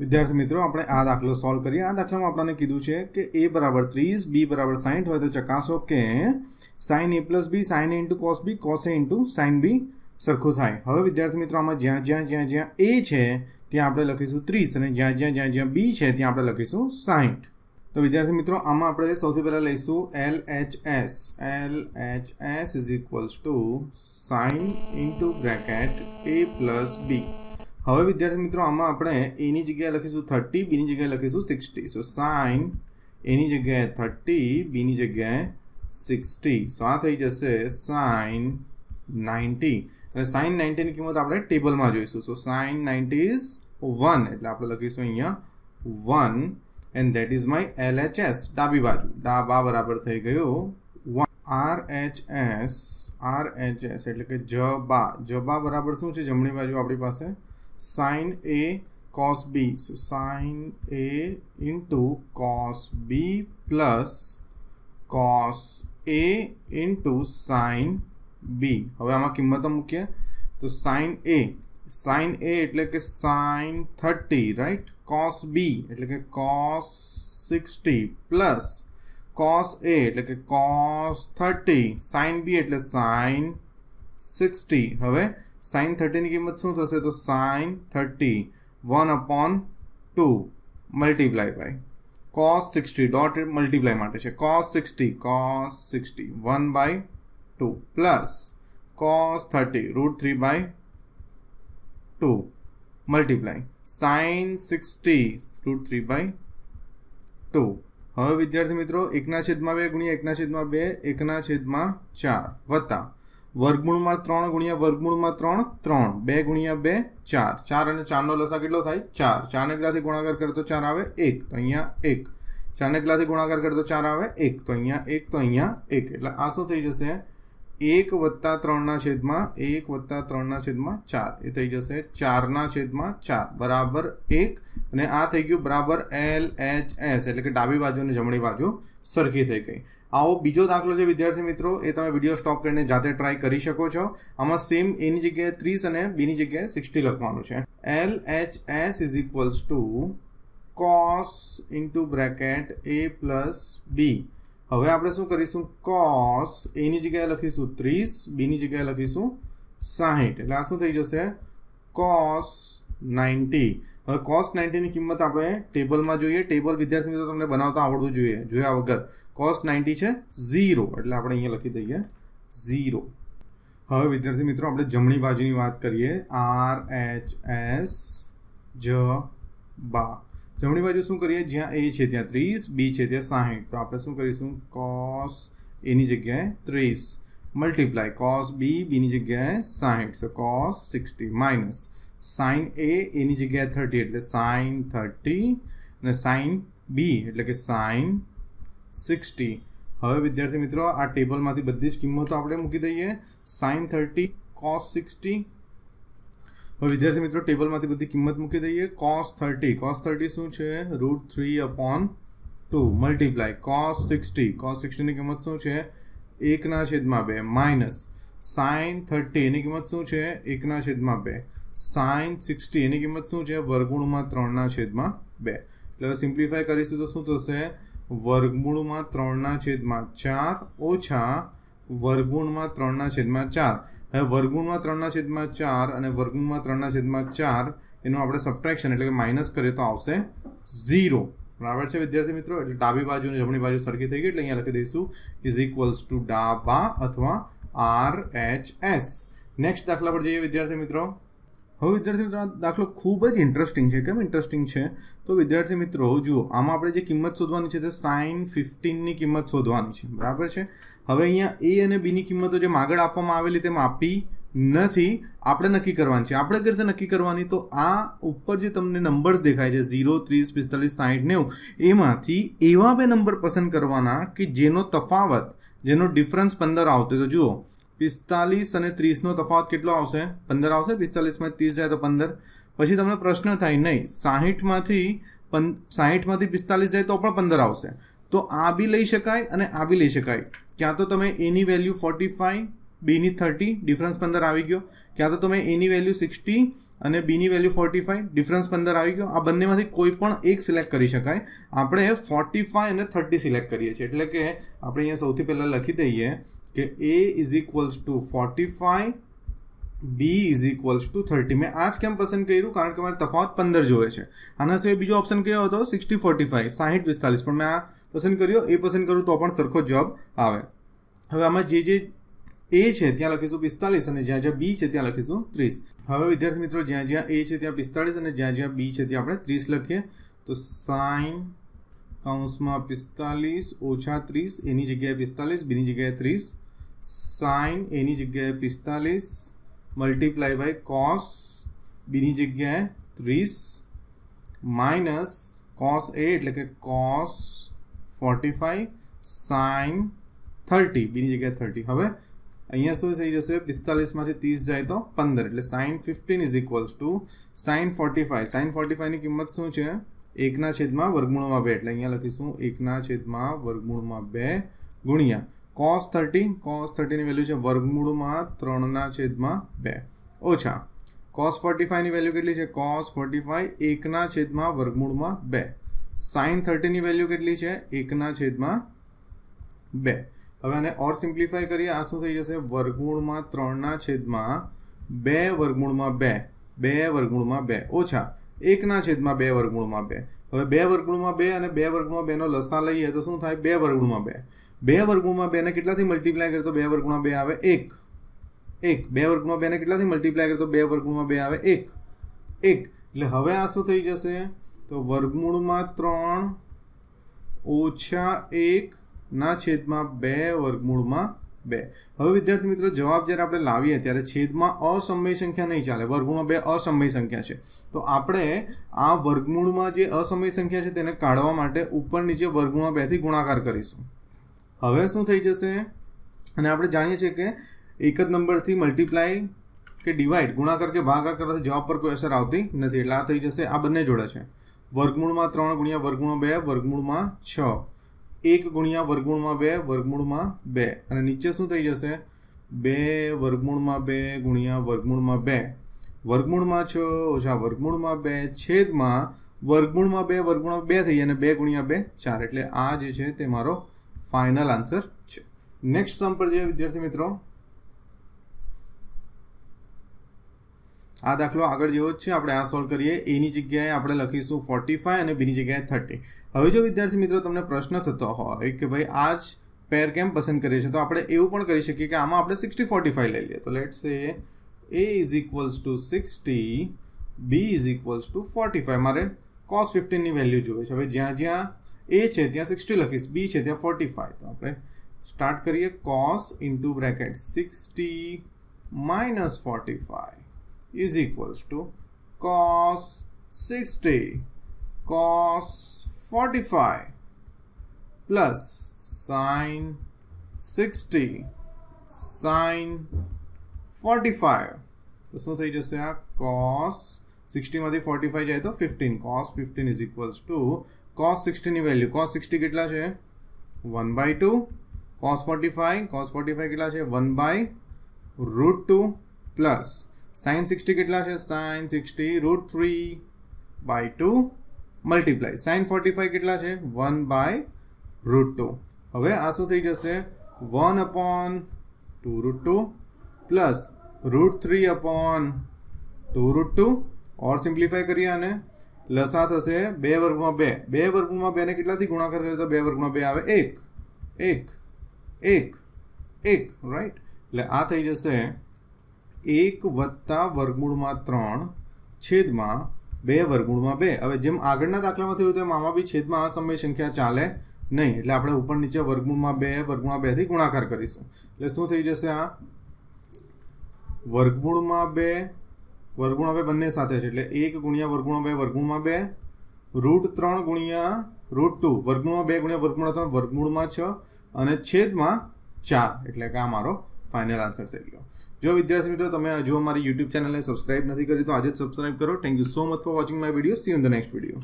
વિદ્યાર્થી મિત્રો, આપણે આ દાખલો સોલ્વ કરીએ. આ દાખલામાં આપણને કીધું છે કે એ બરાબર ત્રીસ બી બરાબર સાઠ હોય તો ચકાસો કે sine A plus B sine into cos B cos A into sine B સરખું થાય. હવે વિદ્યાર્થી મિત્રો, આમાં જ્યાં જ્યાં જ્યાં જ્યાં એ છે, ત્યાં આપણે લખીશું ત્રીસ અને જ્યાં જ્યાં જ્યાં જ્યાં બી છે, ત્યાં આપણે લખીશું સાઠ તો વિદ્યાર્થી મિત્રો, આમાં આપણે સૌથી પહેલાં લઈશું L H S L H S is equals to sine into bracket A plus B હવે વિદ્યાર્થી મિત્રો, આમાં આપણે એની જગ્યાએ લખીશું થર્ટી બીની જગ્યાએ લખીશું સિક્સટી સો સાઇન એની જગ્યાએ થર્ટી બીની જગ્યાએ સિક્સટી સો આ થઈ જશે સાઇન નાઇન્ટી અને સાઇન નાઇન્ટીની કિંમત આપણે ટેબલમાં જોઈશું. So sine ninety is one એટલે આપણે લખીશું અહીંયા one and that is my L H S ડાબી બાજુ. ડાબા બરાબર થઈ ગયું. One R H S R H S એટલે કે જબા જબા બરાબર શું છે? જમણી બાજુ આપણી પાસે sine A cos b so sin a into cos b plus cos a into sin b હવે આમાં કિંમતો મૂકીએ તો sin a sin a એટલે કે sin 30 રાઈટ cos b એટલે કે cos 60 પ્લસ cos a એટલે કે cos 30 sin b એટલે sin 60 હવે sin 30 ની કિંમત શું થશે? તો sine thirty one upon two multiply by cos sixty dot multiply માટે છે. Cos sixty cos sixty one by two plus cos thirty root three by two multiply sine sixty root three by two હવે વિદ્યાર્થી મિત્રો એકના છેદમાં બે ગુણ્યા એકના છેદમાં બે, એકના છેદમાં ચાર વત્તા વર્ગમૂળમાં ત્રણ ગુણ્યા વર્ગમૂળમાં ત્રણ ત્રણ. બે ગુણ્યા બે, ચાર. ચાર અને ચારનો લસા કેટલો થાય? ચાર. ચારને કેટલાથી ગુણાકાર કરતો ચાર આવે એક. તો અહીંયા એક. ચારને કેટલાથી ગુણાકાર કરતો ચાર આવે એક. તો અહીંયા એક, તો અહીંયા એક. એટલે આ શું થઈ જશે? એક વત્તા ત્રણના છેદમાં એક વત્તા ત્રણના છેદમાં ચાર. એ થઈ જશે ચારના છેદમાં ચાર. બરાબર એક. અને આ થઈ ગયું બરાબર એલ એચ એસ એટલે કે ડાબી બાજુ અને જમણી બાજુ સરખી થઈ ગઈ. આવો બીજો દાખલો છે વિદ્યાર્થી મિત્રો. એ તમે વીડિયો સ્ટોપ કરીને જાતે ટ્રાય કરી શકો છો. આમાં સેમ એની જગ્યાએ ત્રીસ અને બીની જગ્યાએ સિક્સટી લખવાનું છે. L H S is equals to cos into bracket A plus B હવે આપણે શું કરીશું? કોસ એની જગ્યાએ લખીશું ત્રીસ બીની જગ્યાએ લખીશું સાહીઠ. એટલે આ શું થઈ જશે? Cos ninety. હવે કોસ નાઇન્ટીની કિંમત આપણે ટેબલમાં જોઈએ. ટેબલ વિદ્યાર્થી મિત્રો તમને બનાવતા આવડવું જોઈએ, જોયા વગર. કોસ નાઇન્ટી છે ઝીરો. એટલે આપણે અહીંયા લખી દઈએ ઝીરો. હવે વિદ્યાર્થી મિત્રો, આપણે જમણી બાજુની વાત કરીએ. આર એચ એસ જ બા. જમણી બાજુ શું કરીએ? જ્યાં એ છે ત્યાં ત્રીસ બી છે ત્યાં સાહીઠ. તો આપણે શું કરીશું? કોસ એની જગ્યાએ ત્રીસ. મલ્ટીપ્લાય કોસ બી બીની જગ્યાએ સાહીઠ. So cos sixty minus sine A એની જગ્યાએ થર્ટી એટલે સાઇન થર્ટી અને સાઇન બી એટલે કે સાઇન સિક્સટી હવે વિદ્યાર્થી મિત્રો, આ ટેબલમાંથી બધી જ કિંમતો આપણે મૂકી દઈએ. સાઇન થર્ટી કોસ સિક્સટી હવે વિદ્યાર્થી મિત્રો, ટેબલમાંથી બધી કિંમત મૂકી દઈએ. કોસ થર્ટી કોસ થર્ટી શું છે? Root three upon two multiply cos sixty cos સિક્સટીની કિંમત શું છે? એકના છેદમાં બે. માઇનસ સાઇન થર્ટી એની કિંમત શું છે? એકના છેદમાં બે. સાઇન સિક્સટી એની કિંમત શું છે? વર્ગમૂળમાં ત્રણના છેદમાં બે. એટલે હવે સિમ્પ્લિફાય કરીશું તો શું થશે? વર્ગમૂળમાં ત્રણના છેદમાં ચાર ઓછા વર્ગમૂળમાં ત્રણના છેદમાં ચાર. હવે વર્ગમૂળમાં ત્રણના છેદમાં ચાર અને વર્ગમૂળમાં ત્રણના છેદમાં ચાર, એનું આપણે સબટ્રેક્શન એટલે કે માઇનસ કરીએ તો આવશે ઝીરો બરાબર છે વિદ્યાર્થી મિત્રો? એટલે ડાબી બાજુ અને જમણી બાજુ સરખી થઈ ગઈ, એટલે અહીંયા લખી દઈશું ઇઝ ઇક્વલ્સ ટુ ડાબા અથવા આર એચ એસ નેક્સ્ટ દાખલા પર જઈએ વિદ્યાર્થી મિત્રો. હવે વિદ્યાર્થી મિત્રો દાખલો ખૂબ જ ઇન્ટરેસ્ટિંગ છે. કેમ ઇન્ટરેસ્ટિંગ છે? તો વિદ્યાર્થી મિત્રો, જુઓ, આમાં આપણે જે કિંમત શોધવાની છે તે સાઇન ફિફ્ટીનની કિંમત શોધવાની છે. બરાબર છે? હવે અહીંયા એ અને બીની કિંમતો જે માગળ આપવામાં આવેલી તેમ આપી નથી. આપણે નક્કી કરવાની છે. આપણે કઈ રીતે નક્કી કરવાની? તો આ ઉપર જે તમને નંબર્સ દેખાય છે ઝીરો ત્રીસ, પિસ્તાલીસ સાઠ નેવું, એમાંથી એવા બે નંબર પસંદ કરવાના કે જેનો તફાવત, જેનો ડિફરન્સ પંદર આવતો તો જુઓ પિસ્તાલીસ અને ત્રીસનો તફાવત કેટલો આવશે? પંદર આવશે? પિસ્તાલીસમાં ત્રીસ જાય તો પંદર. પછી તમને પ્રશ્ન થાય, નહીં, સાહીઠમાંથી પં, સાહીઠમાંથી પિસ્તાલીસ જાય તો પણ પંદર આવશે. તો આ બી લઈ શકાય અને આ બી લઈ શકાય. ક્યાં તો તમે એની વેલ્યુ ફોર્ટી ફાઈવ બીની થર્ટી, ડિફરન્સ પંદર આવી ગયો. ક્યાં તો તમે એની વેલ્યુ સિક્સટી અને બીની વેલ્યુ ફોર્ટી ફાઈવ, ડિફરન્સ પંદર આવી ગયો. આ બંનેમાંથી કોઈ પણ એક સિલેક્ટ કરી શકાય. આપણે ફોર્ટી ફાઈવ અને થર્ટી સિલેક્ટ કરીએ છીએ. એટલે કે આપણે અહીંયા સૌથી પહેલાં લખી દઈએ. કે A is equals to forty five B is equals to thirty મેં આ જ કેમ પસંદ કર્યું? કારણ કે મારે તફાવત પંદર જોવે છે. આના સિવાય બીજો ઓપ્શન કયો હતો? સિક્સટી ફોર્ટી ફાઈવ સાહીઠ પિસ્તાલીસ. પણ મેં આ પસંદ કર્યો. એ પસંદ કરું તો પણ સરખો જવાબ આવે. હવે આમાં જે જે એ છે ત્યાં લખીશું પિસ્તાલીસ અને જ્યાં જ્યાં બી છે ત્યાં લખીશું ત્રીસ. હવે વિદ્યાર્થી મિત્રો, જ્યાં જ્યાં એ છે ત્યાં પિસ્તાળીસ અને જ્યાં જ્યાં બી છે ત્યાં આપણે ત્રીસ લખીએ. તો સાઈન કૌંસમાં પિસ્તાલીસ, ઓછા ત્રીસ, એની જગ્યાએ પિસ્તાલીસ, બીની જગ્યાએ ત્રીસ. સાઈન, એની જગ્યાએ પિસ્તાલીસ. મલ્ટીપ્લાય બાય કોસ, બીની જગ્યાએ ત્રીસ. માઇનસ કોસ એ એટલે કે cos forty five, sine thirty, બીની જગ્યાએ થર્ટી. હવે અહીંયા શું થઈ જશે? પિસ્તાલીસમાંથી ત્રીસ જાય તો પંદર, એટલે sine fifteen is equals to sine forty five. Sine forty ફાઈવની કિંમત શું છે? એકના છેદમાં વર્ગમૂળમાં બે. એટલે અહીંયા લખીશું એકના છેદમાં વર્ગમૂળમાં બે ગુણ્યા. કોસ થર્ટી કોસ થર્ટીની વેલ્યુ છે વર્ગમૂળમાં ત્રણના છેદમાં બે. ઓછા. કોસ ફોર્ટી ફાઈવની વેલ્યુ કેટલી છે? કોસ ફોર્ટી ફાઈવ એકના છેદમાં વર્ગમૂળમાં બે. સાઇન થર્ટીની વેલ્યુ કેટલી છે? એકના છેદમાં બે. હવે આને ઓર સિમ્પ્લિફાય કરીએ. આ શું થઈ જશે? વર્ગમૂળમાં ત્રણના છેદમાં બે, વર્ગમૂળમાં બે. બે, વર્ગમૂળમાં બે. ઓછા. એકના છેદમાં બે વર્ગમૂળમાં બે. હવે બે વર્ગમૂળમાં બે અને બે વર્ગમાં બેનો લસા લઈએ તો શું થાય? બે વર્ગમૂળમાં બે. બે વર્ગમૂળમાં બેને કેટલાથી મલ્ટીપ્લાય કરે તો બે વર્ગમાં બે આવે એક. એક. બે વર્ગમાં બેને કેટલાથી મલ્ટીપ્લાય કરે તો બે વર્ગમાં બે આવે એક. એક. એટલે હવે આ શું થઈ જશે? તો વર્ગમૂળમાં ત્રણ ઓછા એક ના છેદમાં બે વર્ગમૂળમાં બે. હવે વિદ્યાર્થી મિત્રો, જવાબ જ્યારે આપણે લાવીએ ત્યારે છેદમાં અસમય સંખ્યા નહીં ચાલે. વર્ગમૂળમાં બે અસમય સંખ્યા છે. તો આપણે આ વર્ગમૂળમાં જે અસમય સંખ્યા છે તેને કાઢવા માટે ઉપર નીચે વર્ગમૂળમાં બેથી ગુણાકાર કરીશું. હવે શું થઈ જશે? અને આપણે જાણીએ છીએ કે એક જ નંબરથી મલ્ટીપ્લાય કે ડિવાઈડ ગુણાકાર કે ભાગાકાર કરવાથી જવાબ પર કોઈ અસર આવતી નથી. એટલે આ થઈ જશે આ બંને જોડે છે. વર્ગમૂળમાં ત્રણ ગુણ્યા વર્ગમૂળમાં બે, વર્ગમૂળમાં છ. એક ગુણ્યા વર્ગમૂળમાં બે વર્ગમૂળમાં બે. અને નીચે શું થઈ જશે? બે વર્ગમૂળમાં બે ગુણ્યા વર્ગમૂળમાં બે. વર્ગમૂળમાં છ ઓછા વર્ગમૂળમાં બે છેદમાં વર્ગમૂળમાં બે વર્ગમૂળમાં બે થઈ અને બે ગુણ્યા બે, ચાર. એટલે આ જે છે તે મારો ફાઇનલ આન્સર છે. નેક્સ્ટ સમ પર જઈએ વિદ્યાર્થી મિત્રો. આ દાખલો આગળ જેવો જ છે. આપણે આ સોલ્વ કરીએ. એની જગ્યાએ આપણે લખીશું ફોર્ટી ફાઈવ અને બીની જગ્યાએ થર્ટી હવે જો વિદ્યાર્થી મિત્રો તમને પ્રશ્ન થતો હોય કે ભાઈ આ જ પેર કેમ પસંદ કરીએ છીએ, તો આપણે એવું પણ કરી શકીએ કે આમાં આપણે સિક્સટી ફોર્ટી ફાઈવ લઈ લઈએ. તો let say A is equals to sixty B is equals to forty five મારે કોસ ફિફ્ટીનની વેલ્યુ જોઈએ છે. હવે જ્યાં જ્યાં એ છે, ત્યાં સિક્સટી લખીશ. બી છે, ત્યાં ફોર્ટી ફાઈવ તો આપણે સ્ટાર્ટ કરીએ. Cos into bracket sixty minus forty five is equals to cos 60 cos 45 plus sin 60 sin 45 તો શું થઈ જશે આ cos 60 માંથી 45 જાય તો 15 cos 15 is equals to cos 60 ની વેલ્યુ cos 60 કેટલા છે 1 by 2 cos 45 cos 45 કેટલા છે 1 by root 2 plus sine sixty કેટલા છે? Sine sixty root three by two multiply sine forty five કેટલા છે? વન બાય રૂટ ટુ હવે આ શું થઈ જશે? One upon two root two plus root three upon two root two or simplify કરીએ આને. લસા થશે બે વર્ગમાં બે. બે વર્ગમાં બેને કેટલાથી ગુણાકાર કરે તો બે વર્ગમાં બે આવે એક. એક. એક. એક. રાઈટ એટલે આ થઈ જશે એક વત્તા વર્ગમૂળમાં ત્રણ છેદમાં બે વર્ગમૂળમાં બે. હવે જેમ આગળના દાખલામાં થયું તેમ આમાં બી છેદમાં અસમય સંખ્યા ચાલે નહીં. એટલે આપણે ઉપર નીચે વર્ગમૂળમાં બે, વર્ગમૂળમાં બેથી ગુણાકાર કરીશું. એટલે શું થઈ જશે આ? વર્ગમૂળમાં બે વર્ગમૂળમાં બે બંને સાથે છે. એટલે એક ગુણ્યા વર્ગમૂળમાં બે વર્ગમૂળમાં બે. રૂટ ત્રણ ગુણ્યા રૂટ ટુ. વર્ગમૂળમાં બે ગુણ્યા વર્ગમૂળમાં ત્રણ, વર્ગમૂળમાં છ અને છેદમાં ચાર. એટલે કે આ મારો ફાઇનલ આન્સર થઈ ગયો. જો વિદ્યાર્થી મિત્રો, તમે હજુ અમારી યુટ્યુબ ચેનલને સબસ્ક્રાઇબ નથી કરી, તો આજે જ સબસ્ક્રાઇબ કરો. Thank you so much for watching my video see in the next video